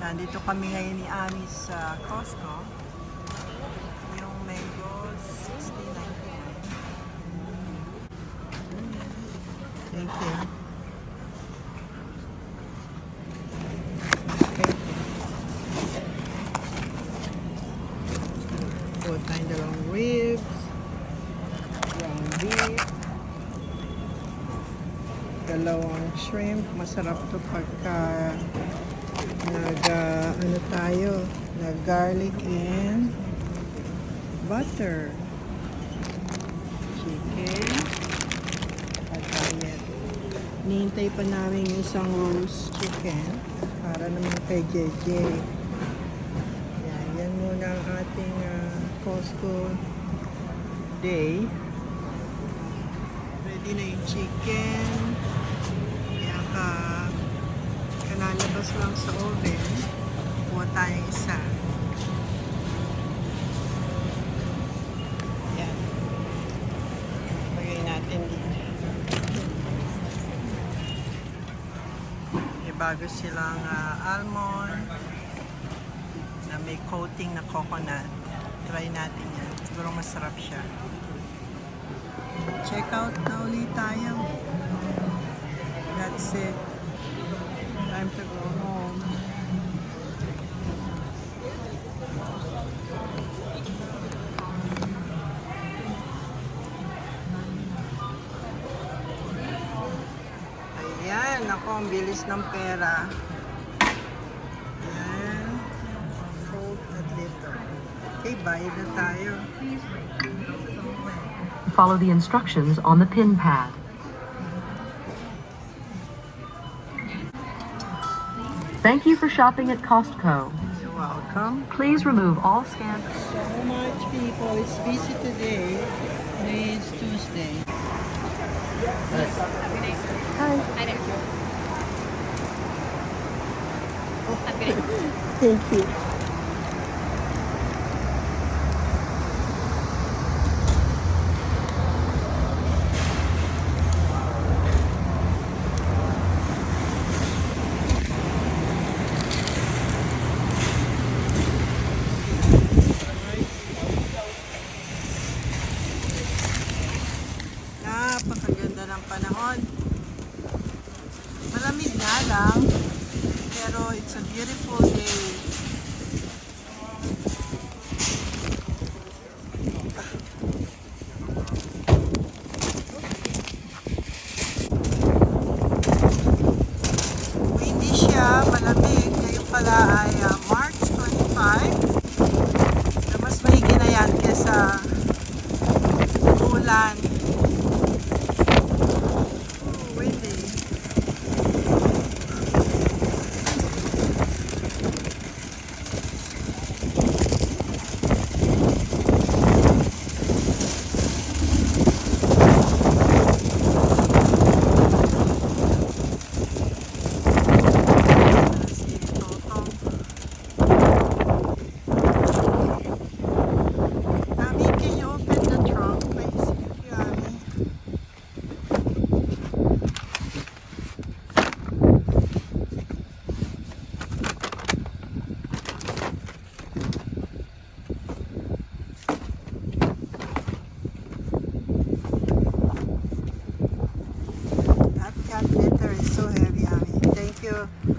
Nandito kami ngayon ni Ami sa Costco. Yung mango, 60.99. Thank you. You. Kuha tayong dalawang ribs. Ground beef. Dalawang shrimp. Masarap to pagka nag ah, ano tayo? Nag garlic and butter. Chicken. At diet nihintay pa namin isang roast chicken para naman kay JJ yan, yan muna ang ating ah, Costco day. Ready na yung chicken kanalabas lang sa oven. Kuha tayong isa. Yan. Lagay natin dito. May bago silang ah, almond na may coating na coconut. Try natin yan. Siguro masarap siya. Check out na ulit tayo. That's it. Time to go home. Ang bilis ng pera. Ayan. Cold at little. Okay, bayad na tayo. Follow the instructions on the pin pad. Thank you for shopping at Costco. You're welcome. Please remove all scanned So much people. It's busy today. Today is Tuesday. Hi. Thank you. Napakaganda ng panahon. Malamig nga lang, it's a beautiful day. Windy siya, malamig. Ngayon pala ay Yeah.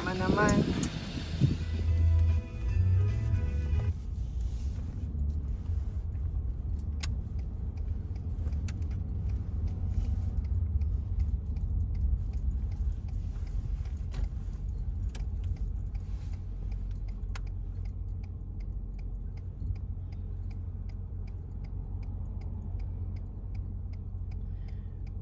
Naman.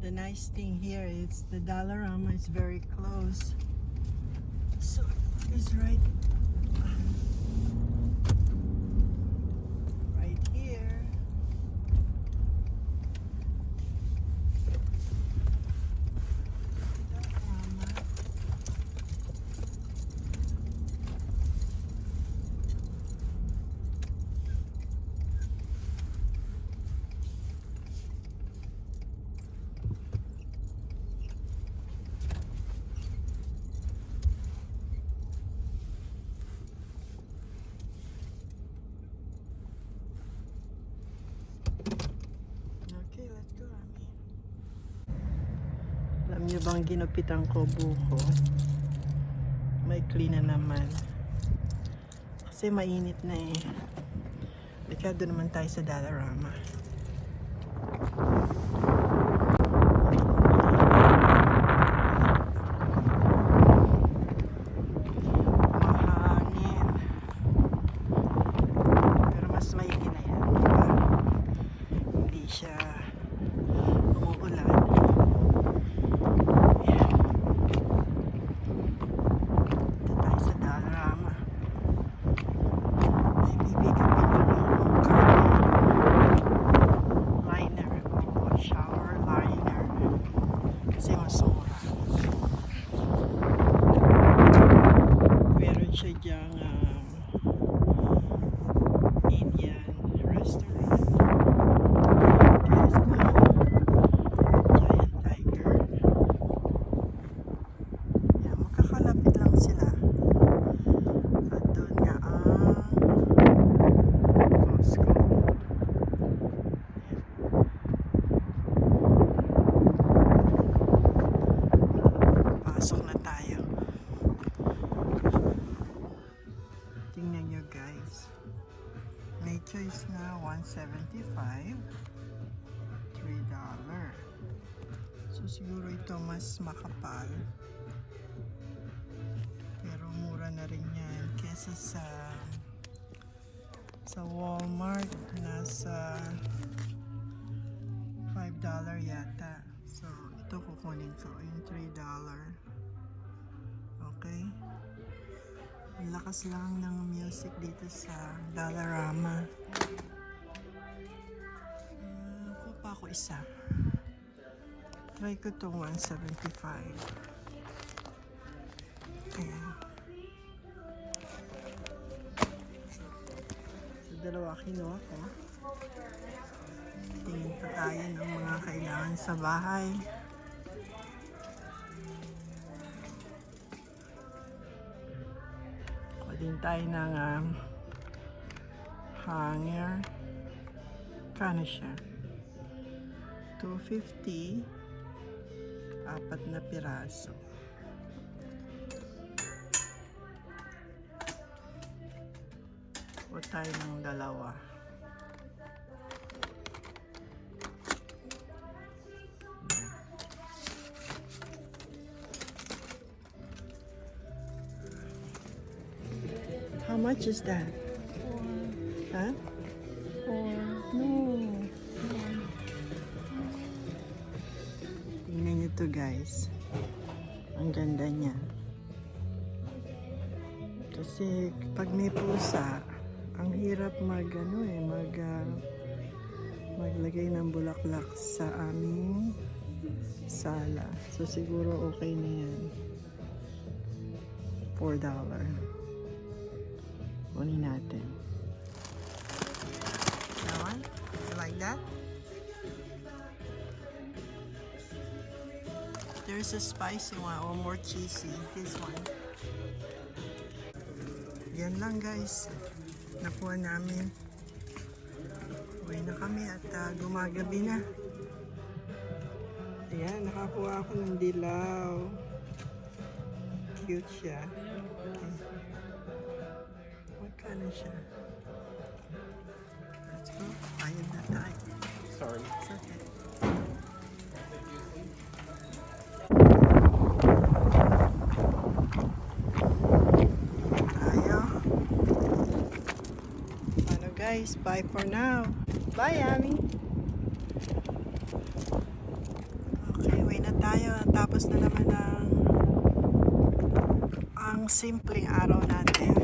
the nice thing here is the Dollarama is very close So it's right right here. Dollarama. Okay, let's go, Ami. Alam niyo bang ginupitan ko buko? May clean na naman. Kasi mainit na eh. Lika doon naman tayo sa Dollarama. Pero mas na yan? Hindi siya umuulan. Ayan. Dito tayo sa Dollarama. May bibigan pa rin akong curtain liner o shower liner. Kasi mas mura. Meron siya diyang um, Indian restaurant. Let's go. Giant tiger. Yan, magkakalapit lang sila. At doon nga ang Costco. Pasok na tayo. Tingnan nyo guys. May choice na 175 $3 So siguro ito mas makapal Kesa sa Sa Walmart Nasa $5 yata So ito kukunin ko Yung $3 Okay ang lakas lang ng music dito sa Dollarama. Uh, kuha pa ako isa. Try ko itong 175. Dalawa kinuha ko. Tingin pa tayo ng mga kailangan sa bahay. Kunin tayo ng um, hanger. Kano siya? 250 apat na piraso. Tayo ng dalawa. How much is that? Huh? No. Tingnan nyo to guys. Ang ganda niya. Kasi pag may pusa, ang hirap mag ano eh, mag ah, maglagay ng bulaklak sa aming sala. So siguro okay na yan. $4. Kunin natin. That one? You like that? There's a spicy one or more cheesy. This one. Yan lang guys. Nakuha namin. Uwi na kami at ah, gumagabi na. Ayan, nakakuha ako ng dilaw. Cute siya. Okay. Magkano siya? Let's go. Bayad na tayo. Sorry. It's okay. guys. Bye for now. Bye, Ami. Okay, away na tayo. Tapos na naman ang ang simpleng araw natin.